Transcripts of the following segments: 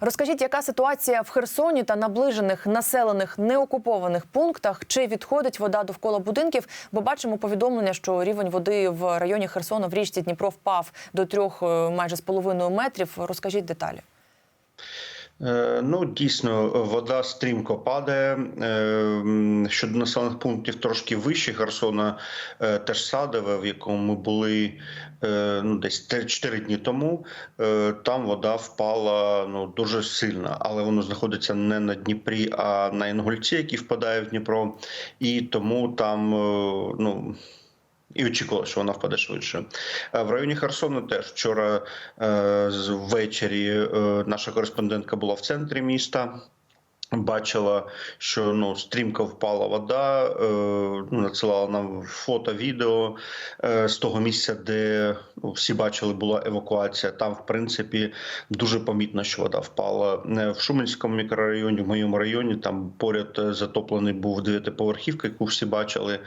Розкажіть, яка ситуація в Херсоні та наближених населених неокупованих пунктах? Чи відходить вода довкола будинків? Бо бачимо повідомлення, що рівень води в районі Херсона в річці Дніпро впав до трьох е, майже з половиною метрів. Розкажіть деталі. Е, Ну, дійсно, вода стрімко падає. Е, Щодо населених пунктів трошки вище Херсона, е, теж Садове, в якому ми були ну, десь 4 дні тому. Там вода впала ну, дуже сильно, але воно знаходиться не на Дніпрі, а на Інгульці, який впадає в Дніпро. І тому там ну, і очікували, що вона впаде швидше. Е, В районі Херсону теж вчора е, ввечері е, наша кореспондентка була в центрі міста. Бачила, що ну стрімко впала вода, е, ну, надсилала нам фото, відео е, з того місця, де ну, всі бачили, була евакуація. Там, в принципі, дуже помітно, що вода впала. Е, В Шуменському мікрорайоні, в моєму районі, там поряд е, затоплений був дев'ятиповерхівка, яку всі бачили,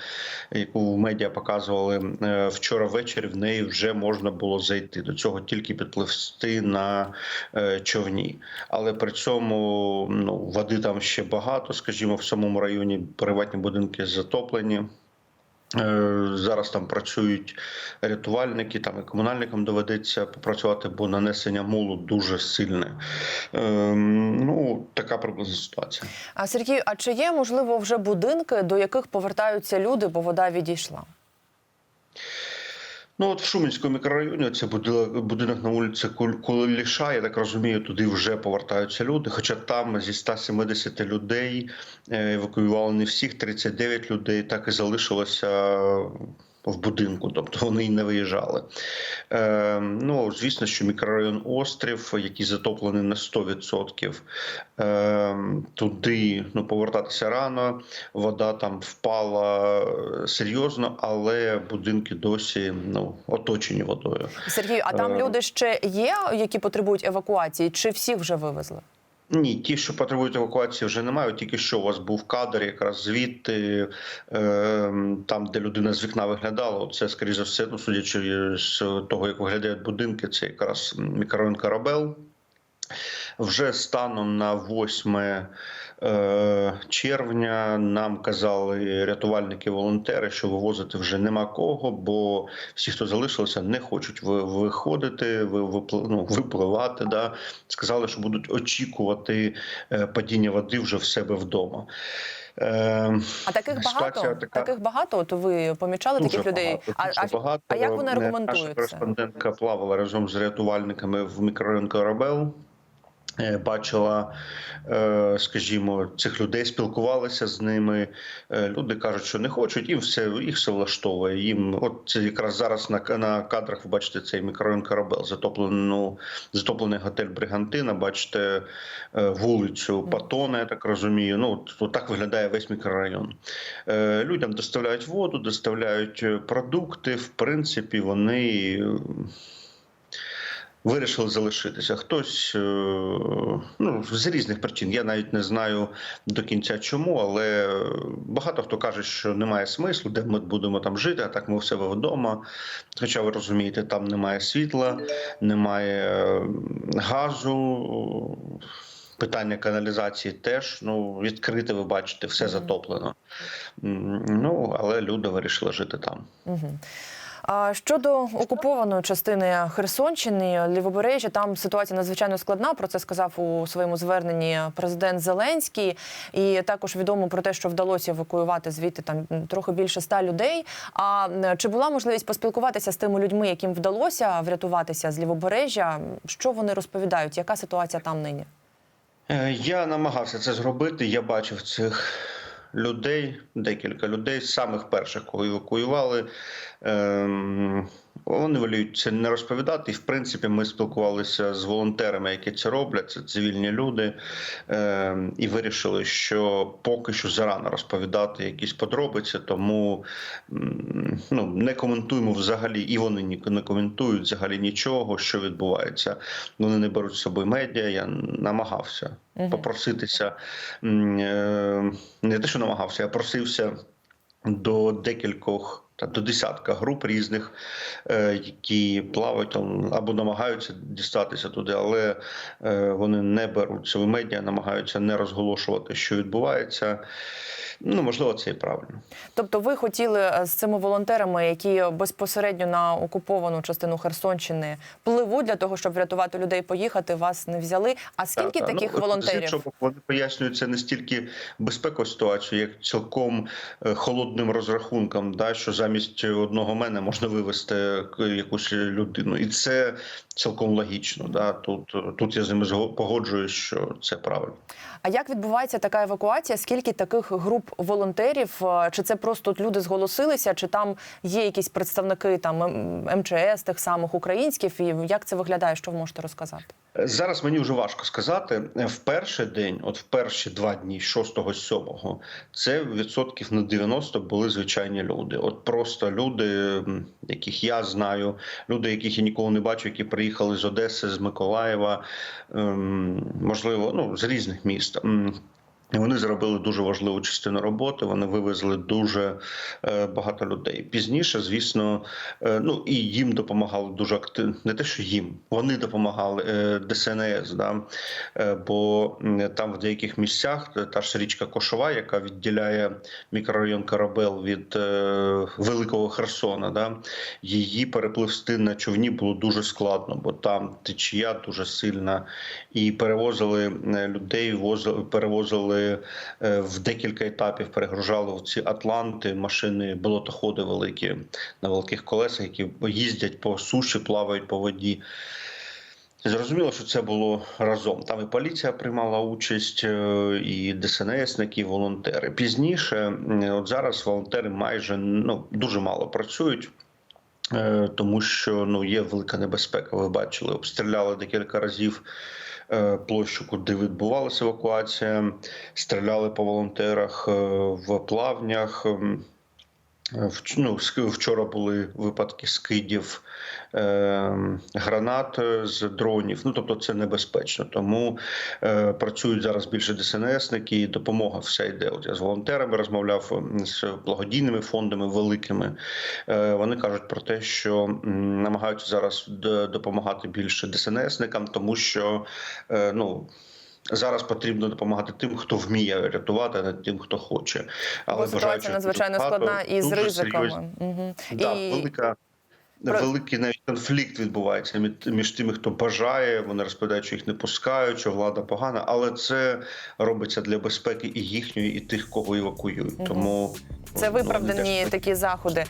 яку в медіа показували. Е, Вчора ввечері в неї вже можна було зайти. До цього тільки підпливсти на е, човні. Але при цьому ну, води там ще багато, скажімо, в самому районі приватні будинки затоплені. Е, Зараз там працюють рятувальники, там і комунальникам доведеться попрацювати, бо нанесення молу дуже сильне. Е, Ну, така приблизна ситуація. А Сергію, а чи є можливо вже будинки, до яких повертаються люди, бо вода відійшла? Ну от в Шуменському мікрорайоні це будинок, на вулиці Куліша. Я так розумію, туди вже повертаються люди. Хоча там зі 170 людей е, евакуювали не всіх, 39 людей так і залишилося в будинку, тобто вони й не виїжджали. Е, ну звісно, що мікрорайон Острів, який затоплений на 100%, е, туди ну повертатися рано. Вода там впала е, серйозно, але будинки досі ну оточені водою. Сергію, а там Е. люди ще є, які потребують евакуації, чи всіх вже вивезли? Ні, ті, що потребують евакуації, вже немає. Тільки що у вас був кадр, якраз звідти, е, там, де людина з вікна виглядала. Це, скоріше за все, ну, судячи з того, як виглядають будинки, це якраз мікрорайон Карабел. Вже станом на 8 е, червня нам казали рятувальники, волонтери, що вивозити вже нема кого, бо всі, хто залишилися, не хочуть ви- виходити, ну, випливати. Да. Сказали, що будуть очікувати е, падіння води вже в себе вдома. Е, А таких багато? така- Таких багато? От ви помічали Дуже таких людей? багато, А, а, багато. а як вони Е, Наша кореспондентка плавала разом з рятувальниками в мікрорайон Корабел. Е, Бачила, е, скажімо, цих людей спілкувалися з ними. Е, Люди кажуть, що не хочуть, їм все їх все влаштовує. Їм от це якраз зараз на на кадрах ви бачите цей мікрорайон Корабел, затоплену затоплений готель Бригантина. Бачите вулицю Патона, я так розумію. Ну от, от так виглядає весь мікрорайон. Людям доставляють воду, доставляють продукти. В принципі, вони. Вирішили залишитися. Хтось е, ну з різних причин. Я навіть не знаю до кінця чому, але багато хто каже, що немає смислу, де ми будемо там жити, а так ми в себе вдома. Хоча ви розумієте, там немає світла, немає е, газу. Питання каналізації теж ну відкрите, ви бачите, все затоплено. Ну але люди вирішили жити там. Угу. Щодо окупованої частини Херсонщини, Лівобережжя, там ситуація надзвичайно складна. Про це сказав у своєму зверненні президент Зеленський. І також відомо про те, що вдалося евакуювати звідти там трохи більше ста людей. А чи була можливість поспілкуватися з тими людьми, яким вдалося врятуватися з лівобережжя? Що вони розповідають? Яка ситуація там нині? Е, Я намагався це зробити. Я бачив цих людей, декілька людей, самих перших, кого евакуювали. Ем, Вони воліють це не розповідати. І в принципі, ми спілкувалися з волонтерами, які це роблять. Це цивільні люди, ем, і вирішили, що поки що зарано розповідати якісь подробиці, тому ну не коментуємо взагалі, і вони не коментують взагалі нічого, що відбувається. Вони не беруть з собою медіа. Я намагався попроситися е, не те, що намагався, я просився до декількох до десятка груп різних, е, які плавають там або намагаються дістатися туди, але е, вони не беруть медіа, намагаються не розголошувати, що відбувається. Ну можливо, це і правильно. Тобто, ви хотіли е, з цими волонтерами, які безпосередньо на окуповану частину Херсонщини пливуть для того, щоб врятувати людей, поїхати, вас не взяли. А скільки Так, так. таких Ну, З волонтерів? іншого вони пояснюють це не стільки безпекову ситуацію, як цілком е, холодним розрахунком, да, що замість одного мене можна вивезти е, якусь людину, і це цілком логічно. Да. Тут тут я з ними погоджуюсь, що це правильно. А як відбувається така евакуація? Скільки таких груп волонтерів? Е, Чи це просто люди зголосилися, чи там є якісь представники там МЧС, тих самих українських? І як це виглядає? Що ви можете розказати? Зараз мені вже важко сказати. В перший день, от в перші два дні, 6-7, це відсотків на 90 були звичайні люди. От просто люди, яких я знаю, люди, яких я ніколи не бачу, які приїхали з Одеси, з Миколаєва, ем, можливо, ну з різних міст. Вони зробили дуже важливу частину роботи. Вони вивезли дуже е, багато людей. Пізніше, звісно, е, ну і їм допомагали дуже активно. Не те, що їм вони допомагали е, ДСНС, да? бо там в деяких місцях та- ж річка Кошова, яка відділяє мікрорайон Карабел від Великого Херсона, да? її перепливсти на човні було дуже складно, бо там течія дуже сильна, і перевозили людей, возили, перевозили е, в декілька етапів, перегружали в ці атланти, машини, болотоходи великі на великих колесах, які їздять по суші, плавають по воді. Зрозуміло, що це було разом. Там і поліція приймала участь, е, і ДСНСники, і волонтери. Пізніше, от зараз волонтери майже ну дуже мало працюють. е, Тому що ну є велика небезпека. Ви бачили, обстріляли декілька разів площу, куди відбувалася евакуація. Стріляли по волонтерах е, в плавнях. Е, Ну, вчора були випадки скидів е, гранат е, з дронів. Ну тобто це небезпечно. Тому е, працюють зараз більше ДСНСники, допомога вся йде. От я з волонтерами розмовляв з благодійними фондами великими. Е, вони кажуть про те, що намагаються зараз допомагати більше ДСНСникам, тому що е, ну. Зараз потрібно допомагати тим, хто вміє рятувати, а не тим, хто хоче. Бо ситуація надзвичайно складна і з ризиками. Угу. Да, і... велика. Великий навіть конфлікт відбувається між, тими, хто бажає. Вони розповідають, що їх не пускають, що влада погана, але це робиться для безпеки і їхньої, і тих, кого евакуюють. Тому Це ну, виправдані теж такі заходи.